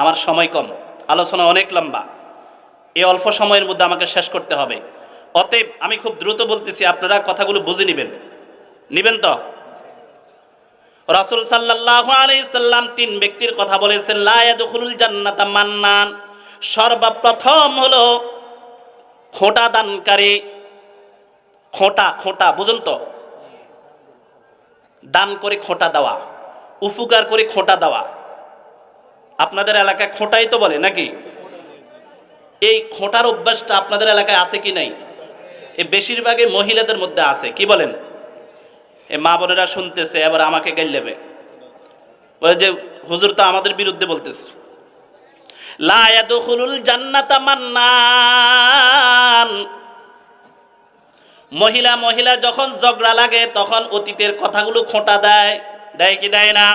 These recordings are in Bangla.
আমার সময় কম। আলোচনা অনেক লম্বা। এই অল্প সময়ের মধ্যে আমাকে শেষ করতে হবে। অতএব আমি খুব দ্রুত বলতেছি, আপনারা কথাগুলো বুঝে নেবেন। নেবেন তো? রাসূল সাল্লাল্লাহু আলাইহি সাল্লাম তিন ব্যক্তির কথা বলেছেন, লা ইয়াদখুলুল জান্নাতা মান্নান। সর্বপ্রথম হলো খোঁটা দানকারী। খোঁটা খোঁটা, বুঝুন তো। দান করে খোঁটা দেওয়া, উপকার করে খোঁটা দেওয়া। আপনাদের এলাকায় খোঁটাই তো বলে নাকি? এই খোঁটার অভ্যাসটা আপনাদের এলাকায় আছে কি নাই? এ বেশিরভাগই মহিলাদের মধ্যে আছে, কি বলেন? এ মা বোনেরা শুনতেছে, এবার আমাকে গাইল দেবে। বলে যে, হুজুর তো আমাদের বিরুদ্ধে বলতেছে। মহিলা মহিলা যখন ঝগড়া লাগে, তখন অতীতের কথাগুলো খোঁটা দেয় দেয় কি দেয় না?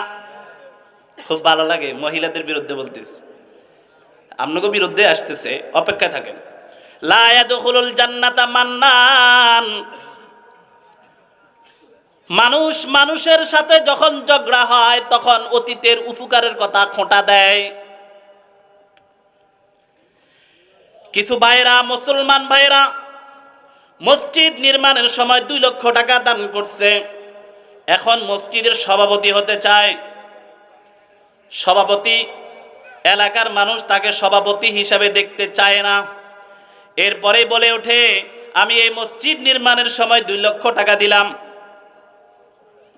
খুব ভালো লাগে, মহিলাদের বিরুদ্ধে বলতেছে। আপনাকে বিরুদ্ধে আসতেছে, অপেক্ষায় থাকেন। মানুষ মানুষের সাথে যখন ঝগড়া হয়, তখন অতীতের উপকারের কথা খোঁটা দেয়। কিছু ভাইরা মুসলমান ভাইরা মসজিদ নির্মাণের সময় দুই লক্ষ টাকা দান করছে। এখন মসজিদের সভাপতি হতে চায়। সভাপতি, এলাকার মানুষ তাকে সভাপতি হিসাবে দেখতে চায় না। এরপরে বলে ওঠে, আমি এই মসজিদ নির্মাণের সময় দুই লক্ষ টাকা দিলাম।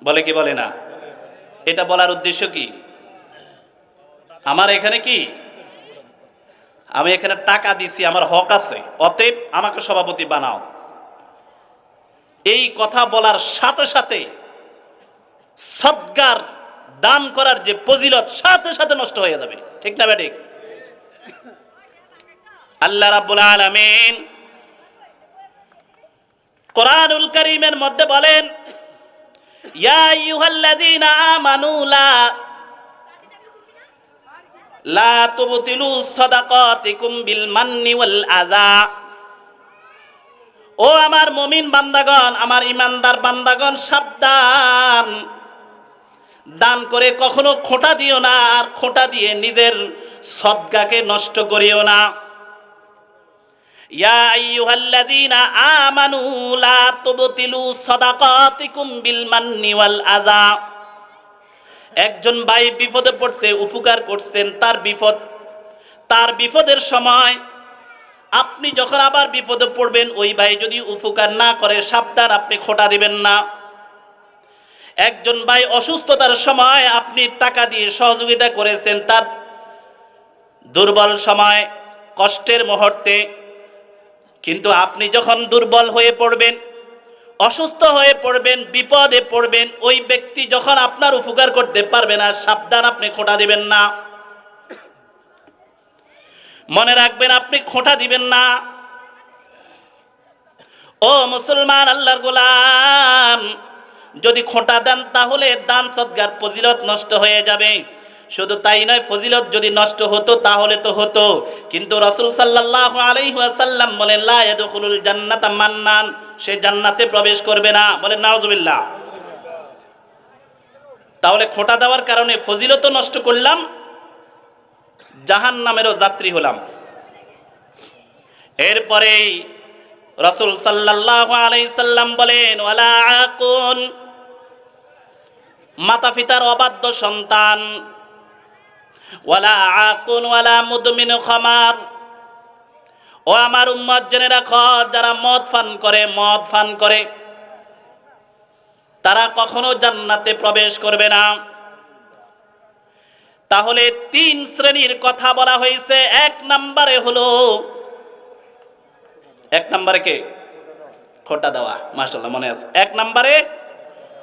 বলে কি বলে না? এটা বলার উদ্দেশ্য কি? আমার এখানে কি? আমি এখানে টাকা দিছি, আমার হক আছে, অতএব আমাকে সভাপতি বানাও। এই কথা বলার সাথে সাথে সদ্গার দান করার যে ফজিলত সাথে সাথে নষ্ট হয়ে যাবে। ঠিক না ব্যাটিক? আল্লাহ রাব্বুল আলামিন কোরআনুল করিমের মধ্যে বলেন আমার মমিন বান্দাগণ, আমার ইমানদার বান্দাগণ, সাবধান। দান করে কখনো খোঁটা দিও না, আর খোঁটা দিয়ে নিজের সদগাকে নষ্ট করিও না। ইয়া আইয়ুহাল্লাযীনা আমানু লা তুবতিলু সাদাকাতিকুম বিল মান্নি ওয়াল আযা। একজন ভাই বিপদে পড়ছে, উপকার করছেন, তার বিপদ, তার বিপদের সময় আপনি যখন আবার বিপদে পড়বেন, ওই ভাই যদি উপকার না করে, সাবধান, আপনি খোটা দিবেন না। একজন ভাই অসুস্থতার সময় আপনি টাকা দিয়ে সহযোগিতা করেছেন, তার দুর্বল সময়, কষ্টের মুহূর্তে, কিন্তু আপনি যখন দুর্বল হয়ে পড়বেন, অসুস্থ হয়ে পড়বেন, বিপদে পড়বেন, ওই ব্যক্তি যখন আপনার উপকার করতে পারবে না, সাবধান আপনি খোঁটা দিবেন না। মনে রাখবেন, আপনি খোঁটা দিবেন না। ও মুসলমান, আল্লাহর গোলাম যদি খোঁটা দেন, তাহলে দান সদ্গার ফজিলত নষ্ট হয়ে যাবে। শুধু তাই নয়, ফজিলত যদি নষ্ট হতো, তাহলে তো হতো। কিন্তু রসুল সাল্লাহ আলাইহাসাল্লাম বলেন, লা ইয়াদখুলুল জান্নাতা মান্নান সে জান্নাতে প্রবেশ করবে না। বলেন, নাউজুবিল্লাহ তাহলে খোঁটা দেওয়ার কারণে ফজিলত নষ্ট করলাম জাহান নামেরও যাত্রী হলাম। এরপরেই রসুল সাল্লাহ আলাইসাল্লাম বলেন, ওয়ালা আকুন মাতা পিতার অবাধ্য সন্তান। ওয়ালা আকুন ওয়ালা মুদমিন খামার। ও আমার উম্মত, জেনে রাখো, যারা মদ ফান করে, মদ ফান করে, তারা কখনো জান্নাতে প্রবেশ করবে না। তাহলে তিন শ্রেণির কথা বলা হয়েছে। এক নম্বরে হলো, এক নম্বরে কে? খোটা দেওয়া মাসাল্লাহ মনে আছে। এক নম্বরে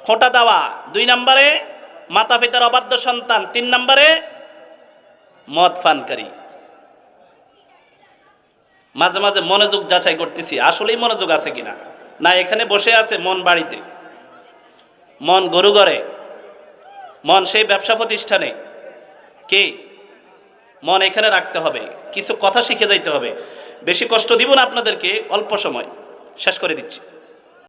খোটা দেওয়া। দুই নম্বরে মাতা পিতার অবাধ্য সন্তান। তিন নম্বরে মদ ফানকারী মাঝে মাঝে মনোযোগ যাচাই করতেছি, আসলেই মনোযোগ আছে কিনা? না, এখানে বসে আছে মন বাড়িতে। মন গরু ঘরে মন সেই ব্যবসা প্রতিষ্ঠানে। কে? মন এখানে রাখতে হবে। কিছু কথা শিখে যাইতে হবে। বেশি কষ্ট দিব না আপনাদেরকে, অল্প সময়। শেষ করে দিচ্ছি।